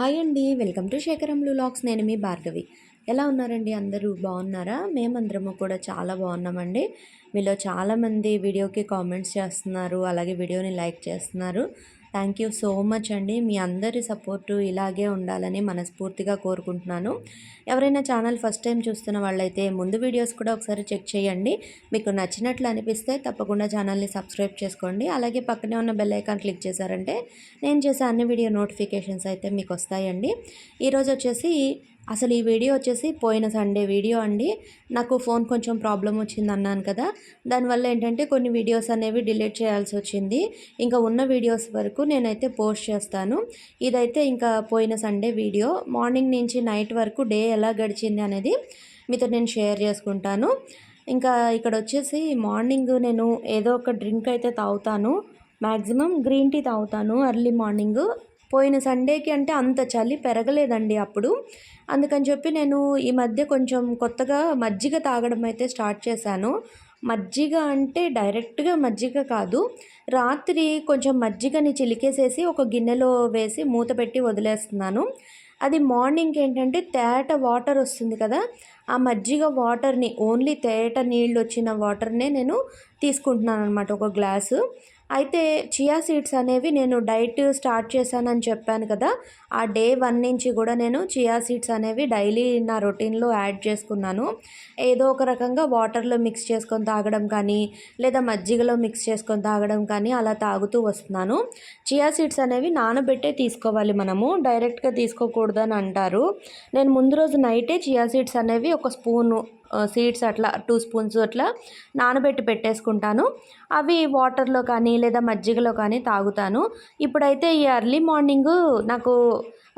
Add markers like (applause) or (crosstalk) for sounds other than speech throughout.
Hi అండి. Welcome to Shekharam vlogs. నేను మీ భార్గవి. ఎలా ఉన్నారండి అందరూ? బాగున్నారా? మేమందరము కూడా చాలా బాగున్నామండి. మీలో చాలామంది వీడియోకి కామెంట్స్ చేస్తున్నారు. అలాగే వీడియోని లైక్ చేస్తున్నారు. థ్యాంక్ యూ సో మచ్ అండి. మీ అందరి సపోర్టు ఇలాగే ఉండాలని మనస్ఫూర్తిగా కోరుకుంటున్నాను. ఎవరైనా ఛానల్ ఫస్ట్ టైం చూస్తున్న వాళ్ళైతే ముందు వీడియోస్ కూడా ఒకసారి చెక్ చేయండి. మీకు నచ్చినట్లు అనిపిస్తే తప్పకుండా ఛానల్ని సబ్స్క్రైబ్ చేసుకోండి. అలాగే పక్కనే ఉన్న బెల్ ఐకాన్ క్లిక్ చేశారంటే నేను చేసే అన్ని వీడియో నోటిఫికేషన్స్ అయితే మీకు వస్తాయండి. ఈరోజు వచ్చేసి అసలు ఈ వీడియో వచ్చేసి పోయిన సండే వీడియో అండి. నాకు ఫోన్ కొంచెం ప్రాబ్లం వచ్చింది అన్నాను కదా. దానివల్ల ఏంటంటే కొన్ని వీడియోస్ అనేవి డిలీట్ చేయాల్సి వచ్చింది. ఇంకా ఉన్న వీడియోస్ వరకు నేనైతే పోస్ట్ చేస్తాను. ఇదైతే ఇంకా పోయిన సండే వీడియో. మార్నింగ్ నుంచి నైట్ వరకు డే ఎలా గడిచింది అనేది మీతో నేను షేర్ చేసుకుంటాను. ఇంకా ఇక్కడ వచ్చేసి మార్నింగ్ నేను ఏదో ఒక డ్రింక్ అయితే తాగుతాను. మ్యాక్సిమం గ్రీన్ టీ తాగుతాను ఎర్లీ మార్నింగ్. పోయిన సండేకి అంటే అంత చలి పెరగలేదండి అప్పుడు. అందుకని చెప్పి నేను ఈ మధ్య కొంచెం కొత్తగా మజ్జిగ తాగడం అయితే స్టార్ట్ చేశాను. మజ్జిగ అంటే డైరెక్ట్గా మజ్జిగ కాదు. రాత్రి కొంచెం మజ్జిగని చిలికేసేసి ఒక గిన్నెలో వేసి మూత పెట్టి వదిలేస్తున్నాను. అది మార్నింగ్ ఏంటంటే తేట వాటర్ వస్తుంది కదా ఆ మజ్జిగ వాటర్ని ఓన్లీ తేట నీళ్ళు వచ్చిన వాటర్నే నేను తీసుకుంటున్నాను అనమాట ఒక గ్లాసు. అయితే చియా సీడ్స్ అనేవి నేను డైట్ స్టార్ట్ చేశానని చెప్పాను కదా ఆ డే వన్ నుంచి కూడా నేను చియా సీడ్స్ అనేవి డైలీ నా రొటీన్లో యాడ్ చేసుకున్నాను. ఏదో ఒక రకంగా వాటర్లో మిక్స్ చేసుకొని తాగడం కానీ లేదా మజ్జిగలో మిక్స్ చేసుకొని తాగడం కానీ అలా తాగుతూ వస్తున్నాను. చియా సీడ్స్ అనేవి నానబెట్టే తీసుకోవాలి మనము డైరెక్ట్గా తీసుకోకూడదు అని అంటారు. నేను ముందు రోజు నైటే చియా సీడ్స్ అనేవి ఒక స్పూను సీడ్స్ అట్లా టూ స్పూన్స్ అట్లా నానబెట్టి పెట్టేసుకుంటాను. అవి వాటర్లో కానీ లేదా మజ్జిగలో కానీ తాగుతాను. ఇప్పుడైతే ఈ అర్లీ మార్నింగ్ నాకు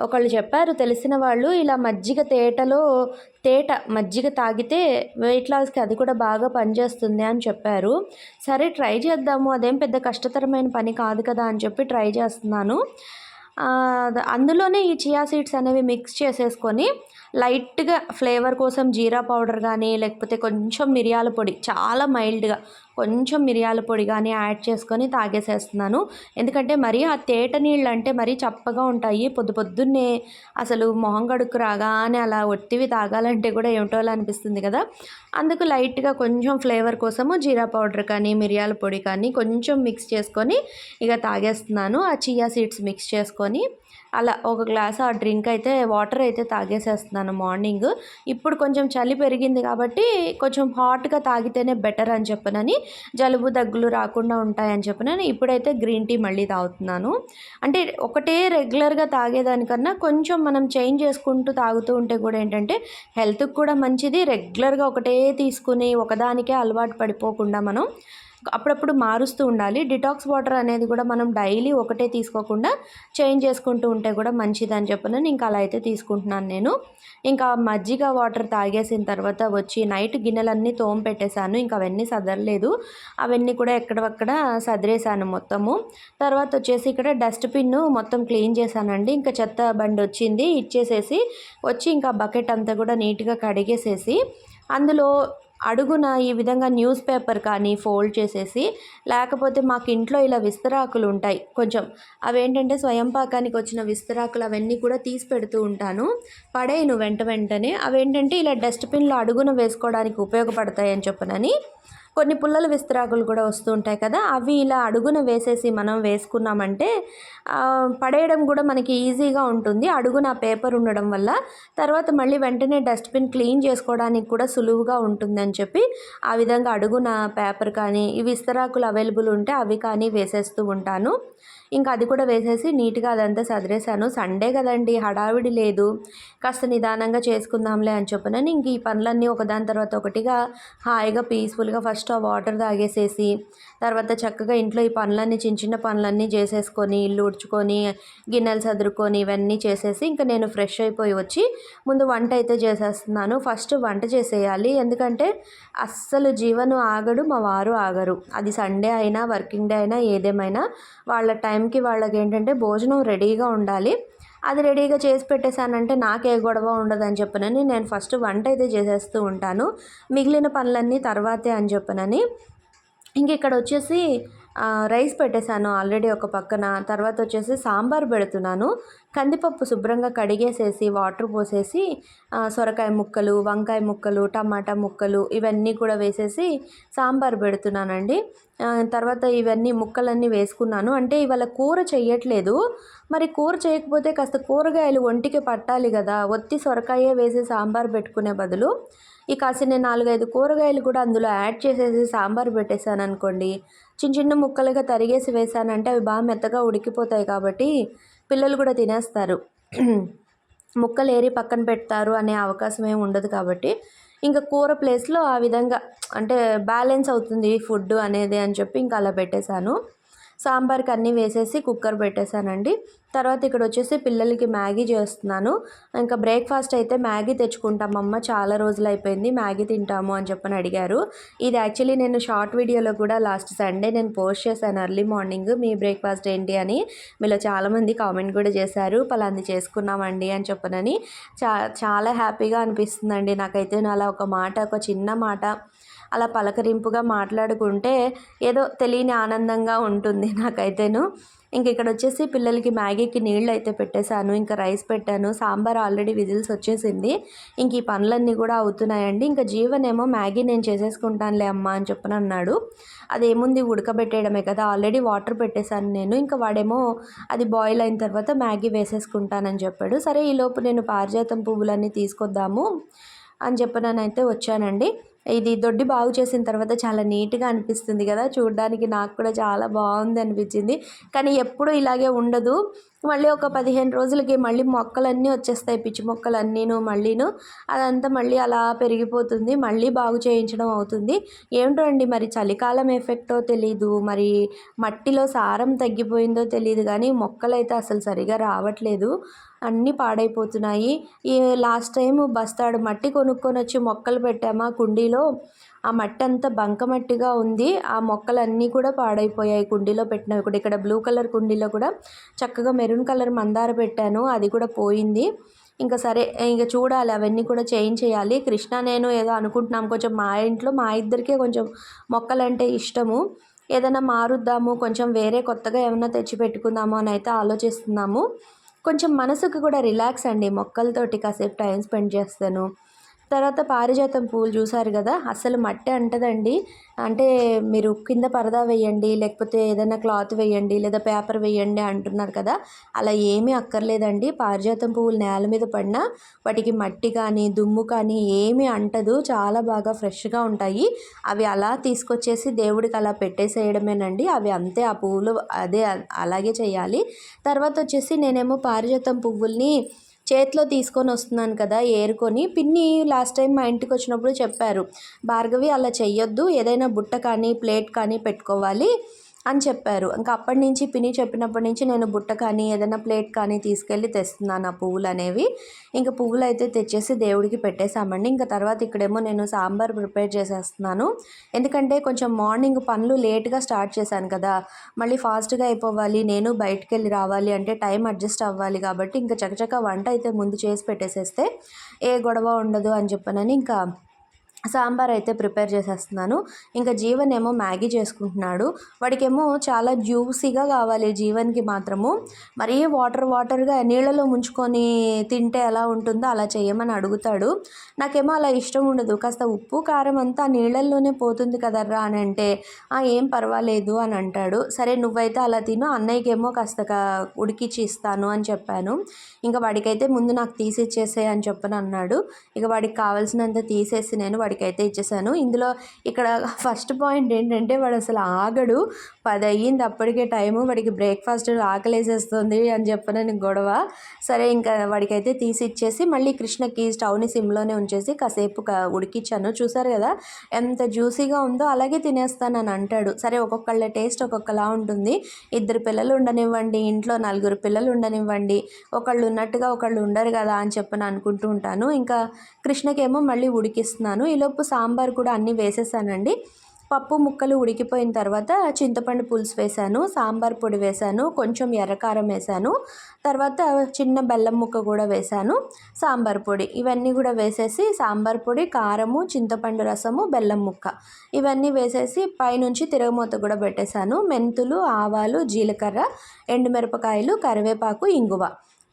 ఒకళ్ళు చెప్పారు తెలిసిన వాళ్ళు ఇలా మజ్జిగ తేటలో తేట మజ్జిగ తాగితే వెయిట్ లాస్కి అది కూడా బాగా పనిచేస్తుంది అని చెప్పారు. సరే ట్రై చేద్దాము. అదేం పెద్ద కష్టతరమైన పని కాదు కదా అని చెప్పి ట్రై చేస్తున్నాను. అందులోనే ఈ చియా సీడ్స్ అనేవి మిక్స్ చేసేసుకొని లైట్గా ఫ్లేవర్ కోసం జీరా పౌడర్ కానీ లేకపోతే కొంచెం మిరియాల పొడి చాలా మైల్డ్గా కొంచెం మిరియాల పొడి కానీ యాడ్ చేసుకొని తాగేసేస్తున్నాను. ఎందుకంటే మరీ ఆ తేట నీళ్ళు అంటే మరీ చప్పగా ఉంటాయి. పొద్దు పొద్దున్నే అసలు మొహం కడుక్కు రాగానే అలా ఒత్తివి తాగాలంటే కూడా ఏమిటో అనిపిస్తుంది కదా. అందుకు లైట్గా కొంచెం ఫ్లేవర్ కోసము జీరా పౌడర్ కానీ మిరియాల పొడి కానీ కొంచెం మిక్స్ చేసుకొని ఇక తాగేస్తున్నాను. ఆ చియా సీడ్స్ మిక్స్ చేసుకొని అలా ఒక గ్లాస్ ఆ డ్రింక్ అయితే వాటర్ అయితే తాగేసేస్తున్నాను మార్నింగ్. ఇప్పుడు కొంచెం చలి పెరిగింది కాబట్టి కొంచెం హాట్గా తాగితేనే బెటర్ అని చెప్పనని జలుబు దగ్గులు రాకుండా ఉంటాయని చెప్పనని ఇప్పుడైతే గ్రీన్ టీ మళ్ళీ తాగుతున్నాను. అంటే ఒకటే రెగ్యులర్గా తాగేదానికన్నా కొంచెం మనం చేంజ్ చేసుకుంటూ తాగుతూ ఉంటే కూడా ఏంటంటే హెల్త్కి కూడా మంచిది. రెగ్యులర్గా ఒకటే తీసుకుని ఒకదానికే అలవాటు పడిపోకుండా మనం అప్పుడప్పుడు మారుస్తూ ఉండాలి. డిటాక్స్ వాటర్ అనేది కూడా మనం డైలీ ఒకటే తీసుకోకుండా చేంజ్ చేసుకుంటూ ఉంటే కూడా మంచిది అని చెప్పిన ఇంకా అలా అయితే తీసుకుంటున్నాను నేను. ఇంకా మజ్జిగ వాటర్ తాగేసిన తర్వాత వచ్చి నైట్ గిన్నెలన్నీ తోమ పెట్టేశాను. ఇంకా అవన్నీ సదరలేదు. అవన్నీ కూడా ఎక్కడక్కడ సదిరేసాను మొత్తము. తర్వాత వచ్చేసి ఇక్కడ డస్ట్బిన్ మొత్తం క్లీన్ చేశానండి. ఇంకా చెత్త బండి వచ్చింది. ఇచ్చేసేసి వచ్చి ఇంకా బకెట్ అంతా కూడా నీట్గా కడిగేసేసి అందులో అడుగున ఈ విధంగా న్యూస్ పేపర్ కానీ ఫోల్డ్ చేసేసి లేకపోతే మాకు ఇంట్లో ఇలా విస్తరాకులు ఉంటాయి. కొంచెం అవేంటంటే స్వయం పాకానికి వచ్చిన విస్తరాకులు అవన్నీ కూడా తీసి పెడుతూ ఉంటాను. పడేయను వెంట వెంటనే. అవేంటంటే ఇలా డస్ట్బిన్లో అడుగున వేసుకోవడానికి ఉపయోగపడతాయని చెప్పనని కొన్ని పుల్లల విస్తరాకులు కూడా వస్తూ ఉంటాయి కదా అవి ఇలా అడుగున వేసేసి మనం వేసుకున్నామంటే పడేయడం కూడా మనకి ఈజీగా ఉంటుంది. అడుగున పేపర్ ఉండడం వల్ల తర్వాత మళ్ళీ వెంటనే డస్ట్బిన్ క్లీన్ చేసుకోవడానికి కూడా సులువుగా ఉంటుందని చెప్పి ఆ విధంగా అడుగున పేపర్ కానీ ఈ విస్తరాకులు అవైలబుల్ ఉంటే అవి కానీ వేసేస్తూ ఉంటాను. ఇంకా అది కూడా వేసేసి నీట్గా అదంతా సదిరేసాను సండే కదండి హడావిడి లేదు. కాస్త నిదానంగా చేసుకుందాంలే అని చెప్పిన ఇంక ఈ పనులన్నీ ఒకదాని తర్వాత ఒకటిగా హాయిగా పీస్ఫుల్గా ఫస్ట్ ఆ వాటర్ తాగేసేసి తర్వాత చక్కగా ఇంట్లో ఈ పనులన్నీ చిన్న చిన్న పనులన్నీ చేసేసుకొని ఇల్లు ఉడ్చుకొని గిన్నెలు సదురుకొని ఇవన్నీ చేసేసి ఇంకా నేను ఫ్రెష్ అయిపోయి వచ్చి ముందు వంట అయితే చేసేస్తున్నాను. ఫస్ట్ వంట చేసేయాలి. ఎందుకంటే అస్సలు జీవను ఆగడు మా వారు ఆగరు. అది సండే అయినా వర్కింగ్ డే అయినా ఏదేమైనా వాళ్ళ టైం టైంకి వాళ్ళకి ఏంటంటే భోజనం రెడీగా ఉండాలి. అది రెడీగా చేసి పెట్టేశానంటే నాకే గొడవ ఉండదని చెప్పనని నేను ఫస్ట్ వంట అయితే చేసేస్తూ ఉంటాను. మిగిలిన పనులన్నీ తర్వాతే అని చెప్పనని. ఇంక ఇక్కడ వచ్చేసి రైస్ పెట్టేశాను ఆల్రెడీ ఒక పక్కన. తర్వాత వచ్చేసి సాంబార్ పెడుతున్నాను. కందిపప్పు శుభ్రంగా కడిగేసేసి వాటర్ పోసేసి సొరకాయ ముక్కలు వంకాయ ముక్కలు టమాటా ముక్కలు ఇవన్నీ కూడా వేసేసి సాంబార్ పెడుతున్నానండి. తర్వాత ఇవన్నీ ముక్కలన్నీ వేసుకున్నాను. అంటే ఇవాళ కూర చేయట్లేదు మరి కూర చేయకపోతే కాస్త కూరగాయలు ఒంటికి పట్టాలి కదా. ఒత్తి సొరకాయే వేసి సాంబార్ పెట్టుకునే బదులు ఈ కాసిన నాలుగైదు కూరగాయలు కూడా అందులో యాడ్ చేసేసి సాంబార్ పెట్టేశాను అనుకోండి చిన్న చిన్న ముక్కలుగా తరిగేసి వేసానంటే అవి బాగా మెత్తగా ఉడికిపోతాయి కాబట్టి పిల్లలు కూడా తినేస్తారు. (clears throat) ముక్కలు ఏరి పక్కన పెడతారు అనే అవకాశం ఏమి ఉండదు కాబట్టి. ఇంకా కూర ప్లేస్లో ఆ విధంగా అంటే బ్యాలెన్స్ అవుతుంది ఫుడ్ అనేది అని చెప్పి ఇంకా అలా పెట్టేశాను. సాంబార్కి అన్నీ వేసేసి కుక్కర్ పెట్టేశానండి. తర్వాత ఇక్కడ వచ్చేసి పిల్లలకి మ్యాగీ చేస్తున్నాను. ఇంకా బ్రేక్ఫాస్ట్ అయితే మ్యాగీ తెచ్చుకుంటాం. అమ్మ చాలా రోజులు అయిపోయింది మ్యాగీ తింటాము అని చెప్పని అడిగారు. ఇది యాక్చువల్లీ నేను షార్ట్ వీడియోలో కూడా లాస్ట్ సండే నేను పోస్ట్ చేశాను ఎర్లీ మార్నింగ్ మీ బ్రేక్ఫాస్ట్ ఏంటి అని. మీలో చాలామంది కామెంట్ కూడా చేశారు పలాంది చేసుకున్నామండి అని చెప్పనని. చా చాలా హ్యాపీగా అనిపిస్తుందండి నాకైతే. అలా ఒక మాట ఒక చిన్న మాట అలా పలకరింపుగా మాట్లాడుకుంటే ఏదో తెలియని ఆనందంగా ఉంటుంది నాకైతేను. ఇంక ఇక్కడ వచ్చేసి పిల్లలకి మ్యాగీకి నీళ్ళు అయితే పెట్టేశాను ఇంకా రైస్ పెట్టాను సాంబార్ ఆల్రెడీ విజిల్స్ వచ్చేసింది ఇంక ఈ పనులన్నీ కూడా అవుతున్నాయండి. ఇంకా జీవనేమో మ్యాగీ నేను చేసేసుకుంటానులే అమ్మ అని చెప్పని అన్నాడు. అదేముంది ఉడకబెట్టేయడమే కదా ఆల్రెడీ వాటర్ పెట్టేశాను నేను ఇంకా వాడేమో అది బాయిల్ అయిన తర్వాత మ్యాగీ వేసేసుకుంటానని చెప్పాడు. సరే ఈలోపు నేను పారిజాతం పువ్వులన్నీ తీసుకొద్దాము అని చెప్పి నేనైతే వచ్చానండి. ఇది దొడ్డి బాగు చేసిన తర్వాత చాలా నీట్గా అనిపిస్తుంది కదా. చూడడానికి నాకు కూడా చాలా బాగుంది అనిపించింది. కానీ ఎప్పుడు ఇలాగే ఉండదు. మళ్ళీ ఒక పదిహేను రోజులకి మళ్ళీ మొక్కలన్నీ వచ్చేస్తాయి పిచ్చి మొక్కలన్నీను మళ్ళీను. అదంతా మళ్ళీ అలా పెరిగిపోతుంది. మళ్ళీ బాగు చేయించడం అవుతుంది. ఏమిటో అండి మరి చలికాలం ఎఫెక్టో తెలీదు. మరి మట్టిలో సారం తగ్గిపోయిందో తెలియదు కానీ మొక్కలైతే అసలు సరిగా రావట్లేదు. అన్నీ పాడైపోతున్నాయి. ఈ లాస్ట్ టైం బస్తాడు మట్టి కొనుక్కొని వచ్చి మొక్కలు పెట్టామా కుండీలో? ఆ మట్టి అంతా బంకమట్టిగా ఉంది. ఆ మొక్కలన్నీ కూడా పాడైపోయాయి కుండీలో పెట్టినవి కూడా. ఇక్కడ బ్లూ కలర్ కుండీలో కూడా చక్కగా మెరూన్ కలర్ మందార పెట్టాను. అది కూడా పోయింది. ఇంకా సరే ఇంకా చూడాలి. అవన్నీ కూడా చేంజ్ చేయాలి. కృష్ణ నేను ఏదో అనుకుంటున్నాం. కొంచెం మా ఇంట్లో మా ఇద్దరికే కొంచెం మొక్కలంటే ఇష్టము. ఏదైనా మారుద్దాము. కొంచెం వేరే కొత్తగా ఏమైనా తెచ్చి పెట్టుకుందాము అని అయితే ఆలోచిస్తున్నాము. కొంచెం మనసుకు కూడా రిలాక్స్ అండి. మొక్కలతోటి కాసేపు టైం స్పెండ్ చేస్తాను. తర్వాత పారిజాతం పువ్వులు చూసారు కదా? అసలు మట్టి అంటదండి. అంటే మీరు కింద పరదా వేయండి లేకపోతే ఏదైనా క్లాత్ వేయండి లేదా పేపర్ వేయండి అంటున్నారు కదా? అలా ఏమీ అక్కర్లేదండి. పారిజాతం పువ్వులు నేల మీద పడినా వాటికి మట్టి కానీ దుమ్ము కానీ ఏమీ అంటదు. చాలా బాగా ఫ్రెష్గా ఉంటాయి. అవి అలా తీసుకొచ్చేసి దేవుడికి అలా పెట్టేసేయడమేనండి. అవి అంతే ఆ పువ్వులు అదే అలాగే చేయాలి. తర్వాత వచ్చేసి నేనేమో పారిజాతం పువ్వుల్ని చేతిలో తీసుకొని వస్తున్నాను కదా ఏరుకొని. పిన్ని లాస్ట్ టైం మా ఇంటికి వచ్చినప్పుడు చెప్పారు భార్గవి అలా చెయ్యొద్దు ఏదైనా బుట్ట కానీ ప్లేట్ కానీ పెట్టుకోవాలి. అని చెప్పారు. ఇంకా అప్పటి నుంచి పిని చెప్పినప్పటి నుంచి నేను బుట్ట కానీ ఏదైనా ప్లేట్ కానీ తీసుకెళ్ళి తెస్తున్నాను ఆ పువ్వులు అనేవి. ఇంకా పువ్వులు అయితే తెచ్చేసి దేవుడికి పెట్టేశామండి. ఇంకా తర్వాత ఇక్కడేమో నేను సాంబార్ ప్రిపేర్ చేసేస్తున్నాను. ఎందుకంటే కొంచెం మార్నింగ్ పనులు లేట్గా స్టార్ట్ చేశాను కదా. మళ్ళీ ఫాస్ట్గా అయిపోవాలి నేను బయటికి వెళ్ళి రావాలి అంటే టైం అడ్జస్ట్ అవ్వాలి కాబట్టి ఇంకా చకచక వంట అయితే ముందు చేసి పెట్టేసేస్తే ఏ గొడవ ఉండదు అని చెప్పనని ఇంకా సాంబార్ అయితే ప్రిపేర్ చేసేస్తున్నాను. ఇంకా జీవన్ ఏమో మ్యాగీ చేసుకుంటున్నాడు. వాడికేమో చాలా జ్యూసీగా కావాలి జీవన్కి మాత్రము. మరీ వాటర్ వాటర్గా నీళ్ళలో ముంచుకొని తింటే ఎలా ఉంటుందో అలా చేయమని అడుగుతాడు. నాకేమో అలా ఇష్టం ఉండదు. కాస్త ఉప్పు కారం అంతా నీళ్ళల్లోనే పోతుంది కదర్రా అని అంటే "ఆ, ఏం పర్వాలేదు అని అంటాడు. సరే నువ్వైతే అలా తిను. అన్నయ్యకేమో కాస్త ఉడికిచ్చి ఇస్తాను అని చెప్పాను. ఇంకా వాడికైతే ముందు నాకు తీసిచ్చేసే అని చెప్పని అన్నాడు ఇక వాడికి కావాల్సినంత తీసేసి నేను వాడి వాడికైతే ఇచ్చేసాను. ఇందులో ఇక్కడ ఫస్ట్ పాయింట్ ఏంటంటే వాడు అసలు ఆగడు. పది అయ్యింది అప్పటికే టైము వాడికి బ్రేక్ఫాస్ట్ ఆకలేసేస్తుంది అని చెప్పనని గొడవ. సరే ఇంకా వాడికైతే తీసి ఇచ్చేసి మళ్ళీ కృష్ణకి స్టవ్ని సిమ్లోనే ఉంచేసి కాసేపు ఉడికిచ్చాను. చూసారు కదా? ఎంత జ్యూసీగా ఉందో అలాగే తినేస్తానని అంటాడు. సరే ఒక్కొక్కళ్ళ టేస్ట్ ఒక్కొక్కలా ఉంటుంది. ఇద్దరు పిల్లలు ఉండనివ్వండి ఇంట్లో నలుగురు పిల్లలు ఉండనివ్వండి ఒకళ్ళు ఉన్నట్టుగా ఒకళ్ళు ఉండరు కదా అని చెప్పని అనుకుంటూ ఉంటాను. ఇంకా కృష్ణకేమో మళ్ళీ ఉడికిస్తున్నాను. ఈలోపు సాంబార్ కూడా అన్నీ వేసేసానండి. పప్పు ముక్కలు ఉడికిపోయిన తర్వాత చింతపండు పులుసు వేశాను సాంబార్ పొడి వేశాను కొంచెం ఎర్రకారం వేశాను తర్వాత చిన్న బెల్లం ముక్క కూడా వేశాను సాంబార్ పొడి. ఇవన్నీ కూడా వేసేసి సాంబార్ పొడి కారము చింతపండు రసము బెల్లం ముక్క. ఇవన్నీ వేసేసి పైనుంచి తిరగమూత కూడా పెట్టేశాను. మెంతులు ఆవాలు జీలకర్ర ఎండుమిరపకాయలు కరివేపాకు ఇంగువ.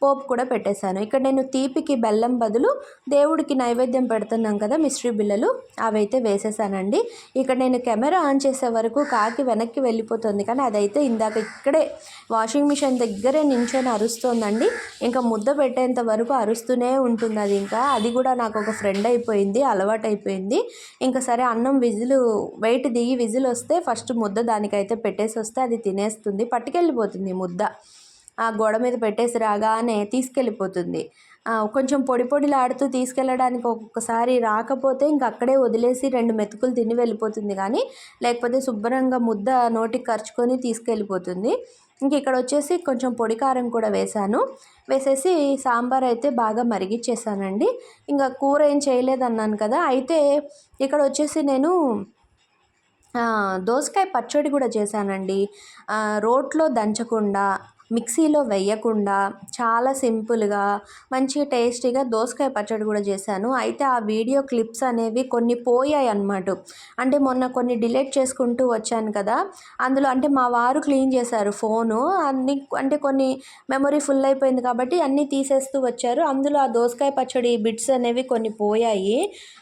పోపు కూడా పెట్టేశాను. ఇక్కడ నేను తీపికి బెల్లం బదులు దేవుడికి నైవేద్యం పెడుతున్నాం కదా మిశ్రీ బిళ్ళలు అవైతే వేసేసానండి. ఇక్కడ నేను కెమెరా ఆన్ చేసే వరకు కాకి వెనక్కి వెళ్ళిపోతుంది కానీ అదైతే ఇందాక ఇక్కడే వాషింగ్ మిషన్ దగ్గరే నించొని అరుస్తోందండి. ఇంకా ముద్ద పెట్టేంత వరకు అరుస్తూనే ఉంటుంది అది ఇంకా. అది కూడా నాకు ఒక ఫ్రెండ్ అయిపోయింది అలవాటు అయిపోయింది. ఇంకా సరే అన్నం విజిల్ వెయిట్ దిగి విజిల్ వస్తే ఫస్ట్ ముద్ద దానికైతే పెట్టేసి వస్తే అది తినేస్తుంది పట్టుకెళ్ళిపోతుంది ముద్ద. ఆ గోడ మీద పెట్టేసి రాగానే తీసుకెళ్ళిపోతుంది. కొంచెం పొడి పొడిలాడుతూ తీసుకెళ్ళడానికి ఒక్కొక్కసారి రాకపోతే ఇంక అక్కడే వదిలేసి రెండు మెతుకులు తిని వెళ్ళిపోతుంది కానీ లేకపోతే శుభ్రంగా ముద్ద నోటికి ఖర్చుకొని తీసుకెళ్ళిపోతుంది. ఇంక ఇక్కడ వచ్చేసి కొంచెం పొడి కారం కూడా వేశాను. వేసేసి సాంబార్ అయితే బాగా మరిగిచ్చేసానండి. ఇంకా కూర ఏం చేయలేదన్నాను కదా అయితే ఇక్కడ వచ్చేసి నేను దోసకాయ పచ్చడి కూడా చేశానండి. రోట్లో దంచకుండా మిక్సీలో వేయకుండా చాలా సింపుల్గా మంచిగా టేస్టీగా దోసకాయ పచ్చడి కూడా చేశాను. అయితే ఆ వీడియో క్లిప్స్ అనేవి కొన్ని పోయాయి అన్నమాట. అంటే మొన్న కొన్ని డిలీట్ చేసుకుంటూ వచ్చాను కదా అందులో అంటే మా వారు క్లీన్ చేశారు ఫోను. అన్ని అంటే కొన్ని మెమొరీ ఫుల్ అయిపోయింది కాబట్టి అన్నీ తీసేస్తూ వచ్చారు. అందులో ఆ దోసకాయ పచ్చడి బిట్స్ అనేవి కొన్ని పోయాయి.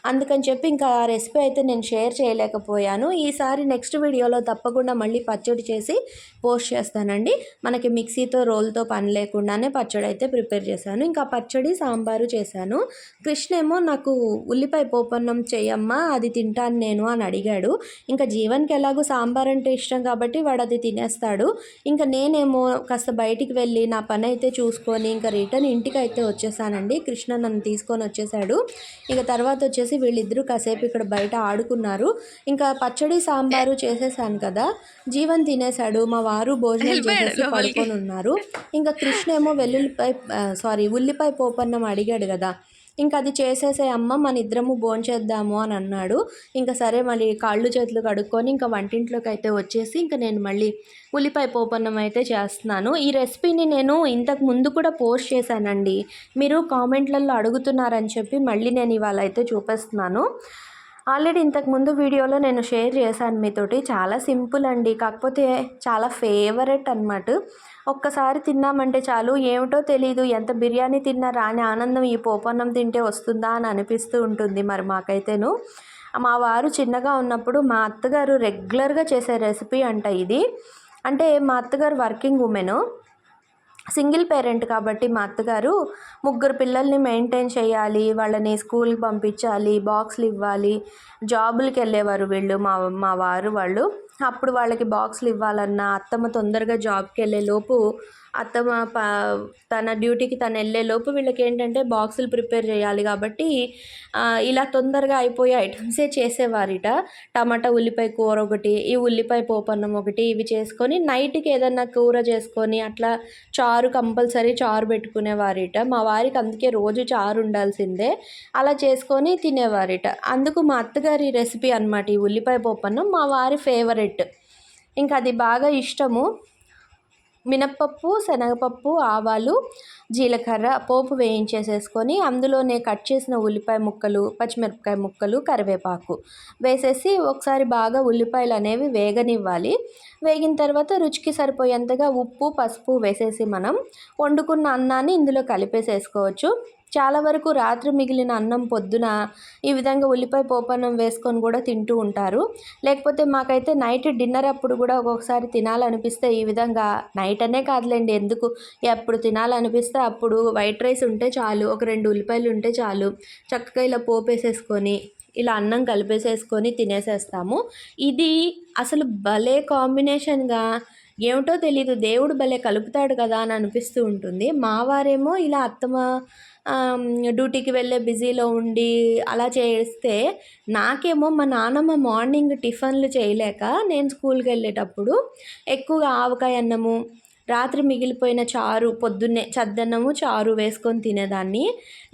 అందుకని చెప్పి ఇంకా ఆ రెసిపీ అయితే నేను షేర్ చేయలేకపోయాను. ఈసారి నెక్స్ట్ వీడియోలో తప్పకుండా మళ్ళీ పచ్చడి చేసి పోస్ట్ చేస్తానండి. మనకి మిక్సీ మిక్సీతో రోల్తో పని లేకుండానే పచ్చడి అయితే ప్రిపేర్ చేశాను. ఇంకా పచ్చడి సాంబారు చేశాను. కృష్ణ ఏమో నాకు ఉల్లిపాయ పోపన్నం చేయమ్మా అది తింటాను నేను అని అడిగాడు. ఇంకా జీవన్కి ఎలాగో సాంబార్ అంటే ఇష్టం కాబట్టి వాడు అది తినేస్తాడు. ఇంకా నేనేమో కాస్త బయటికి వెళ్ళి నా పని అయితే చూసుకొని ఇంకా రిటర్న్ ఇంటికి అయితే వచ్చేసానండి. కృష్ణ నన్ను తీసుకొని వచ్చేసాడు. ఇంకా తర్వాత వచ్చేసి వీళ్ళిద్దరూ కాసేపు ఇక్కడ బయట ఆడుకున్నారు. ఇంకా పచ్చడి సాంబారు చేసేసాను కదా. జీవన్ తినేశాడు. మా వారు భోజనం చేసేసి పడుకొని ఉన్నారు. ఇంకా కృష్ణ ఏమో వెల్లుల్లిపాయ సారీ ఉల్లిపాయ పోపన్నం అడిగాడు కదా. ఇంకా అది చేసేసే అమ్మ మన ఇద్దరము భోంచేద్దాము అని అన్నాడు. ఇంకా సరే మళ్ళీ కాళ్ళు చేతులు కడుక్కొని ఇంకా వంటింట్లోకి అయితే వచ్చేసి ఇంకా నేను మళ్ళీ ఉల్లిపాయ పోపన్నం అయితే చేస్తున్నాను. ఈ రెసిపీని నేను ఇంతకు ముందు కూడా పోస్ట్ చేశానండి. మీరు కామెంట్లలో అడుగుతున్నారని చెప్పి మళ్ళీ నేను ఇవాళ అయితే చూపిస్తున్నాను. ఆల్రెడీ ఇంతకుముందు వీడియోలో నేను షేర్ చేశాను మీతోటి. చాలా సింపుల్ అండి. కాకపోతే చాలా ఫేవరెట్ అనమాట ఒక్కసారి తిన్నామంటే చాలు. ఏమిటో తెలియదు ఎంత బిర్యానీ తిన్నా రాని ఆనందం ఈ పోపన్నం తింటే వస్తుందా అని అనిపిస్తూ ఉంటుంది మరి మాకైతేను. మా వారు చిన్నగా ఉన్నప్పుడు మా అత్తగారు రెగ్యులర్గా చేసే రెసిపీ అంట ఇది. అంటే మా అత్తగారు వర్కింగ్ ఉమెను. సింగిల్ పేరెంట్ కాబట్టి మా అత్తగారు ముగ్గురు పిల్లల్ని మెయింటైన్ చేయాలి వాళ్ళని స్కూల్కి పంపించాలి బాక్స్లు ఇవ్వాలి జాబులకి వెళ్ళేవారు వీళ్ళు మా మా వారు వాళ్ళు. అప్పుడు వాళ్ళకి బాక్సులు ఇవ్వాలన్నా అత్తమ్మ తొందరగా జాబ్కి వెళ్ళే లోపు అత్తమ్మ ప తన డ్యూటీకి తను వెళ్ళే లోపు వీళ్ళకి ఏంటంటే బాక్సులు ప్రిపేర్ చేయాలి కాబట్టి ఇలా తొందరగా అయిపోయే ఐటమ్సే చేసేవారిట. టమాటా ఉల్లిపాయ కూర ఒకటి ఈ ఉల్లిపాయ పోపన్నం ఒకటి ఇవి చేసుకొని నైట్కి ఏదన్నా కూర చేసుకొని అట్లా చారు కంపల్సరీ చారు పెట్టుకునేవారిట. మా వారికి అందుకే రోజు చారు ఉండాల్సిందే. అలా చేసుకొని తినేవారిట. అందుకు మా అత్తగారి రెసిపీ అనమాట ఈ ఉల్లిపాయ పోపన్నం. మా వారి ఫేవరెట్. ఇంకా అది బాగా ఇష్టము. మినప్పప్పు శనగపప్పు ఆవాలు జీలకర్ర పోపు వేయించేసేసుకొని అందులోనే కట్ చేసిన ఉల్లిపాయ ముక్కలు పచ్చిమిరపకాయ ముక్కలు కరివేపాకు వేసేసి ఒకసారి బాగా ఉల్లిపాయలు అనేవి వేగనివ్వాలి. వేగిన తర్వాత రుచికి సరిపోయేంతగా ఉప్పు పసుపు వేసేసి మనం వండుకున్న అన్నాన్ని ఇందులో కలిపేసేసుకోవచ్చు. చాలా వరకు రాత్రి మిగిలిన అన్నం పొద్దున ఈ విధంగా ఉల్లిపాయ పోపన్నం వేసుకొని కూడా తింటూ ఉంటారు. లేకపోతే మాకైతే నైట్ డిన్నర్ అప్పుడు కూడా ఒక్కొక్కసారి తినాలనిపిస్తే ఈ విధంగా నైట్ అనే కాదులేండి ఎందుకు ఎప్పుడు తినాలనిపిస్తే అప్పుడు వైట్ రైస్ ఉంటే చాలు ఒక రెండు ఉల్లిపాయలు ఉంటే చాలు చక్కగా ఇలా పోపేసేసుకొని ఇలా అన్నం కలిపేసేసుకొని తినేసేస్తాము. ఇది అసలు భలే కాంబినేషన్గా ఏమిటో తెలీదు దేవుడు భలే కలుపుతాడు కదా అని అనిపిస్తూ ఉంటుంది. మా వారేమో ఇలా అత్తమ్మ డ్యూటీకి వెళ్ళే బిజీలో ఉండి అలా చేస్తే నాకేమో మా నాన్నమ్మ మార్నింగ్ టిఫిన్లు చేయలేక నేను స్కూల్కి వెళ్ళేటప్పుడు ఎక్కువగా ఆవకాయ అన్నము రాత్రి మిగిలిపోయిన చారు పొద్దున్నే చద్దన్నము చారు వేసుకొని తినేదాన్ని.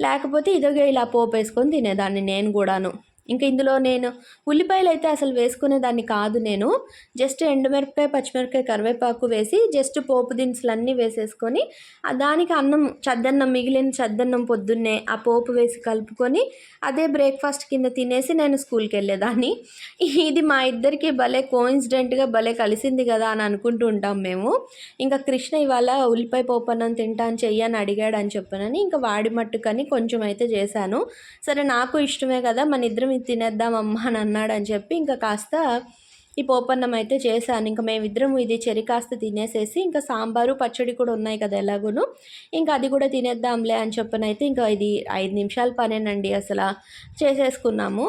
లేకపోతే ఇదిగో ఇలా పోపు వేసుకొని తినేదాన్ని నేను కూడాను. ఇంకా ఇందులో నేను ఉల్లిపాయలు అయితే అసలు వేసుకునేదాన్ని కాదు నేను. జస్ట్ ఎండుమిరపకాయ పచ్చిమిరపకాయ కరివేపాకు వేసి జస్ట్ పోపు దినుసులు అన్నీ వేసేసుకొని దానికి అన్నం చద్దన్నం మిగిలిన చద్దన్నం పొద్దున్నే ఆ పోపు వేసి కలుపుకొని అదే బ్రేక్ఫాస్ట్ కింద తినేసి నేను స్కూల్కి వెళ్ళేదాన్ని. ఇది మా ఇద్దరికి భలే కోయిన్సిడెంట్గా భలే కలిసింది కదా అని అనుకుంటూ ఉంటాం మేము. ఇంకా కృష్ణ ఇవాళ ఉల్లిపాయ పోపు అన్నం తింటాను చెయ్యని అడిగాడు అని చెప్పానని ఇంకా వాడి మట్టుకని కొంచెం అయితే చేశాను. సరే నాకు ఇష్టమే కదా మన ఇద్దరం ఇది తినేద్దాం అమ్మా అని అన్నాడు అని చెప్పి ఇంకా కాస్త ఈ పోపన్నం అయితే చేశాను. ఇంకా మేమిద్దరం ఇది చెరి కాస్త తినేసేసి ఇంకా సాంబారు పచ్చడి కూడా ఉన్నాయి కదా ఎలాగోను. ఇంకా అది కూడా తినేద్దాంలే అని చెప్పనైతే ఇంకా ఇది ఐదు నిమిషాల పనేనండి అసలు. చేసేసుకున్నాము.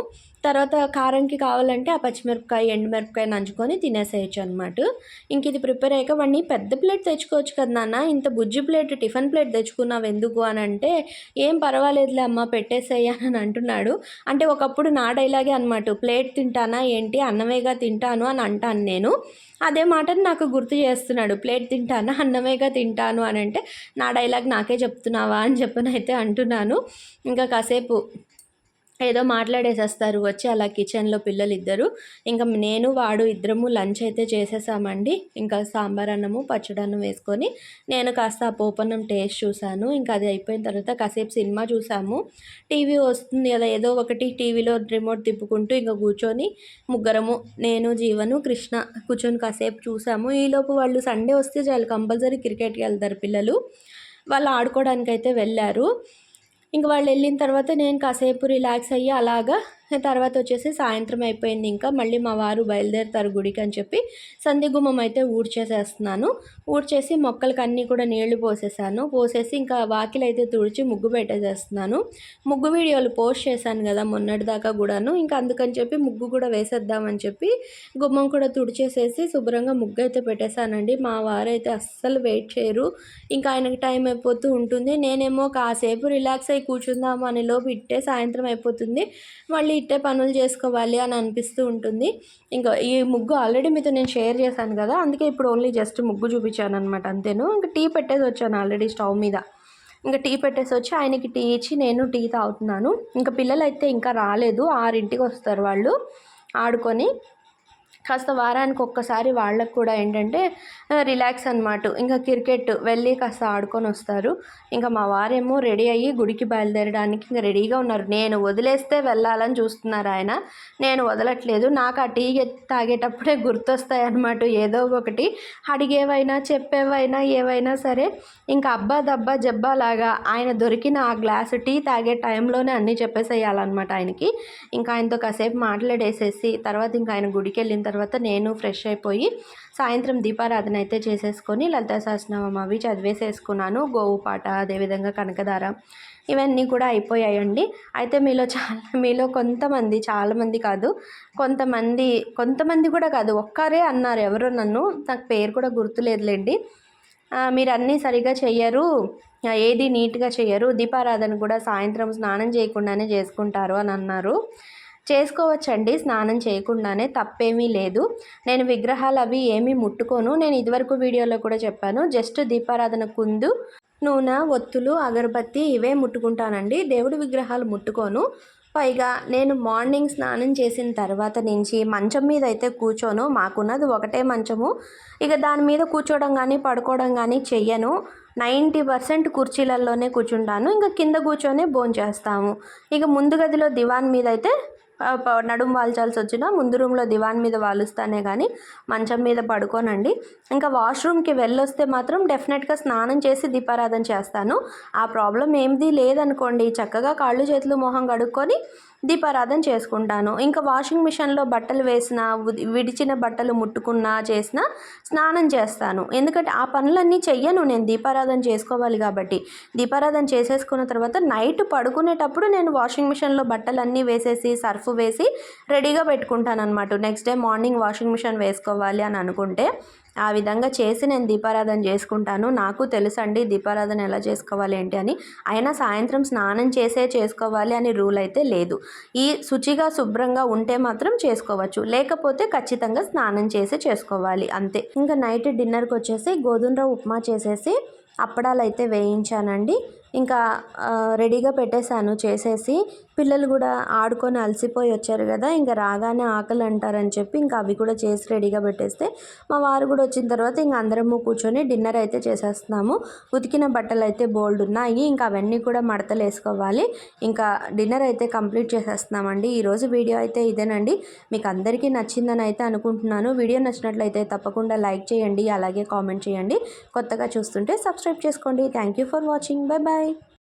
తర్వాత కారంకి కావాలంటే ఆ పచ్చిమిరపకాయ ఎండుమిరపకాయ నంచుకొని తినేసేయచ్చు అనమాట ఇంక ఇది ప్రిపేర్ అయ్యాక వాడిని పెద్ద ప్లేట్ తెచ్చుకోవచ్చు కదా నాన్న. ఇంత బుజ్జి ప్లేట్ టిఫిన్ ప్లేట్ తెచ్చుకున్నావు ఎందుకు అని అంటే ఏం పర్వాలేదులే అమ్మ పెట్టేసేయ్యా అని అంటున్నాడు. అంటే ఒకప్పుడు నా డైలాగే అనమాట ప్లేట్ తింటానా ఏంటి? అన్నమేగా తింటాను అని అంటాను నేను. అదే మాటను నాకు గుర్తు చేస్తున్నాడు ప్లేట్ తింటానా? అన్నమేగా తింటాను అని అంటే నా డైలాగ్ నాకే చెప్తున్నావా అని చెప్పనైతే అంటున్నాను. ఇంకా కాసేపు ఏదో మాట్లాడేసేస్తారు వచ్చి అలా కిచెన్లో పిల్లలు ఇద్దరు ఇంకా నేను వాడు ఇద్దరము లంచ్ అయితే చేసేసామండి. ఇంకా సాంబార్ అన్నము పచ్చడన్నం వేసుకొని నేను కాస్త ఆ పోపన్నం టేస్ట్ చూశాను ఇంకా అది అయిపోయిన తర్వాత కాసేపు సినిమా చూసాము. టీవీ వస్తుంది కదా ఏదో ఒకటి టీవీలో రిమోట్ తిప్పుకుంటూ ఇంకా కూర్చొని ముగ్గురము నేను జీవను కృష్ణ కూర్చొని కాసేపు చూసాము. ఈలోపు వాళ్ళు సండే వస్తే చాలు కంపల్సరీ క్రికెట్కి వెళ్తారు పిల్లలు. వాళ్ళు ఆడుకోవడానికి అయితే వెళ్ళారు. ఇంక వాళ్ళు వెళ్ళిన తర్వాత నేను కాసేపు రిలాక్స్ అయ్యి అలాగా తర్వాత వచ్చేసి సాయంత్రం అయిపోయింది ఇంకా. మళ్ళీ మా వారు బయలుదేరుతారు గుడికి అని చెప్పి సంధిగుమ్మం అయితే ఊడ్చేసేస్తున్నాను. ఊడ్చేసి మొక్కలకి అన్నీ కూడా నీళ్ళు పోసేసాను. పోసేసి ఇంకా వాకిలు అయితే తుడిచి ముగ్గు పెట్టేసేస్తున్నాను. ముగ్గు వీడియోలు పోస్ట్ చేశాను కదా మొన్నటిదాకా కూడాను. ఇంకా అందుకని చెప్పి ముగ్గు కూడా వేసేద్దామని చెప్పి గుమ్మం కూడా తుడిచేసేసి శుభ్రంగా ముగ్గు అయితే పెట్టేశానండి. మా వారైతే అస్సలు వెయిట్ చేయరు. ఇంకా ఆయనకి టైం అయిపోతూ ఉంటుంది. నేనేమో కాసేపు రిలాక్స్ అయి కూర్చుందాము అనే లోపు ఇట్టే సాయంత్రం అయిపోతుంది. మళ్ళీ ఇట్టే పనులు చేసుకోవాలి అని అనిపిస్తూ ఉంటుంది. ఇంకా ఈ ముగ్గు ఆల్రెడీ మీతో నేను షేర్ చేశాను కదా అందుకే ఇప్పుడు ఓన్లీ జస్ట్ ముగ్గు చూపించాను అనమాట అంతేను. ఇంకా టీ పెట్టేసి వచ్చాను ఆల్రెడీ స్టవ్ మీద. ఇంకా టీ పెట్టేసి వచ్చి ఆయనకి టీ ఇచ్చి నేను టీ తాగుతున్నాను. ఇంకా పిల్లలు అయితే ఇంకా రాలేదు ఆరింటికి వస్తారు వాళ్ళు. ఆడుకొని కాస్త వారానికి ఒక్కసారి వాళ్ళకు కూడా ఏంటంటే రిలాక్స్ అనమాట ఇంకా క్రికెట్ వెళ్ళి కాస్త ఆడుకొని వస్తారు. ఇంకా మా వారేమో రెడీ అయ్యి గుడికి బయలుదేరడానికి ఇంకా రెడీగా ఉన్నారు. నేను వదిలేస్తే వెళ్ళాలని చూస్తున్నారు ఆయన. నేను వదలట్లేదు. నాకు ఆ టీ తాగేటప్పుడే గుర్తొస్తాయి అనమాట ఏదో ఒకటి అడిగేవైనా చెప్పేవైనా ఏవైనా సరే. ఇంకా అబ్బా దబ్బా జబ్బా లాగా ఆయన దొరికిన ఆ గ్లాసు టీ తాగే టైంలోనే అన్నీ చెప్పేసేయాలన్నమాట ఆయనకి. ఇంకా ఆయనతో కాసేపు మాట్లాడేసేసి తర్వాత ఇంకా ఆయన గుడికి వెళ్ళిన తర్వాత తర్వాత నేను ఫ్రెష్ అయిపోయి సాయంత్రం దీపారాధన అయితే చేసేసుకొని లలితా సహస్రనామం అవి చదివేసేసుకున్నాను. గోవు పాట అదేవిధంగా కనకదార ఇవన్నీ కూడా అయిపోయాయండి. అయితే మీలో చాలా మీలో కొంతమంది చాలామంది కాదు కొంతమంది కొంతమంది కూడా కాదు ఒక్కరే అన్నారు ఎవరో నన్ను. నాకు పేరు కూడా గుర్తులేదులేండి మీరు అన్నీ సరిగా చెయ్యరు. ఏది నీట్గా చెయ్యరు. దీపారాధన కూడా సాయంత్రం స్నానం చేయకుండానే చేసుకుంటారు అని అన్నారు. చేసుకోవచ్చండి. స్నానం చేయకుండానే తప్పేమీ లేదు. నేను విగ్రహాలు అవి ఏమీ ముట్టుకోను. నేను ఇదివరకు వీడియోలో కూడా చెప్పాను. జస్ట్ దీపారాధన కుందు నూనె ఒత్తులు అగరబత్తి ఇవే ముట్టుకుంటానండి. దేవుడి విగ్రహాలు ముట్టుకోను. పైగా నేను మార్నింగ్ స్నానం చేసిన తర్వాత నుంచి మంచం మీద అయితే కూర్చోను. మాకున్నది ఒకటే మంచము. ఇక దాని మీద కూర్చోవడం కానీ పడుకోవడం కానీ చెయ్యను. నైంటీ పర్సెంట్ కుర్చీలలోనే కూర్చుంటాను. ఇంకా కింద కూర్చొనే భోంచేస్తాము. ఇక ముందు గదిలో దివాన్ మీద అయితే నడుము వాల్చాల్సి వచ్చినా ముందు రూమ్లో దివాన్ మీద వాలుస్తానే కానీ మంచం మీద పడుకోనండి. ఇంకా వాష్రూమ్కి వెళ్ళొస్తే మాత్రం డెఫినెట్గా స్నానం చేసి దీపారాధన చేస్తాను. ఆ ప్రాబ్లం ఏమిది లేదనుకోండి చక్కగా కాళ్ళు చేతులు మొహం కడుక్కొని దీపారాధన చేసుకుంటాను. ఇంకా వాషింగ్ మిషన్లో బట్టలు వేసిన విడిచిన బట్టలు ముట్టుకున్నా చేసిన స్నానం చేస్తాను. ఎందుకంటే ఆ పనులన్నీ చెయ్యను నేను దీపారాధన చేసుకోవాలి కాబట్టి. దీపారాధన చేసేసుకున్న తర్వాత నైట్ పడుకునేటప్పుడు నేను వాషింగ్ మిషన్లో బట్టలన్నీ వేసేసి సర్ఫ్ వేసి రెడీగా పెట్టుకుంటాను అనమాట next day morning washing machine వేసుకోవాలి అని అనుకుంటే ఆ విధంగా చేసి నేను దీపారాధన చేసుకుంటాను. నాకు తెలుసండి దీపారాధన ఎలా చేసుకోవాలి ఏంటి అని. అయినా సాయంత్రం స్నానం చేసే చేసుకోవాలి అని రూల్ అయితే లేదు. ఈ శుచిగా శుభ్రంగా ఉంటే మాత్రం చేసుకోవచ్చు. లేకపోతే ఖచ్చితంగా స్నానం చేసి చేసుకోవాలి. అంతే. ఇంకా నైట్ డిన్నర్కి వచ్చేసి గోధుమ రవ్వ ఉప్మా చేసేసి అప్పడాలు అయితే వేయించానండి. ఇంకా రెడీగా పెట్టేశాను. చేసేసి పిల్లలు కూడా ఆడుకొని అలసిపోయి వచ్చారు కదా ఇంకా రాగానే ఆకలి అంటారని చెప్పి ఇంకా అవి కూడా చేసి రెడీగా పెట్టేస్తే మా వారు కూడా వచ్చిన తర్వాత ఇంకా అందరము కూర్చొని డిన్నర్ అయితే చేసేస్తున్నాము. ఉతికిన బట్టలు అయితే బోల్డ్ ఉన్నాయి. ఇంకా అవన్నీ కూడా మడతలు వేసుకోవాలి. ఇంకా డిన్నర్ అయితే కంప్లీట్ చేసేస్తున్నామండి. ఈరోజు వీడియో అయితే ఇదేనండి. మీకు అందరికీ నచ్చిందని అయితే అనుకుంటున్నాను. వీడియో నచ్చినట్లయితే తప్పకుండా లైక్ చేయండి అలాగే కామెంట్ చేయండి. కొత్తగా చూస్తుంటే సబ్స్క్రైబ్ చేసుకోండి. Thank you for watching. Bye bye bye.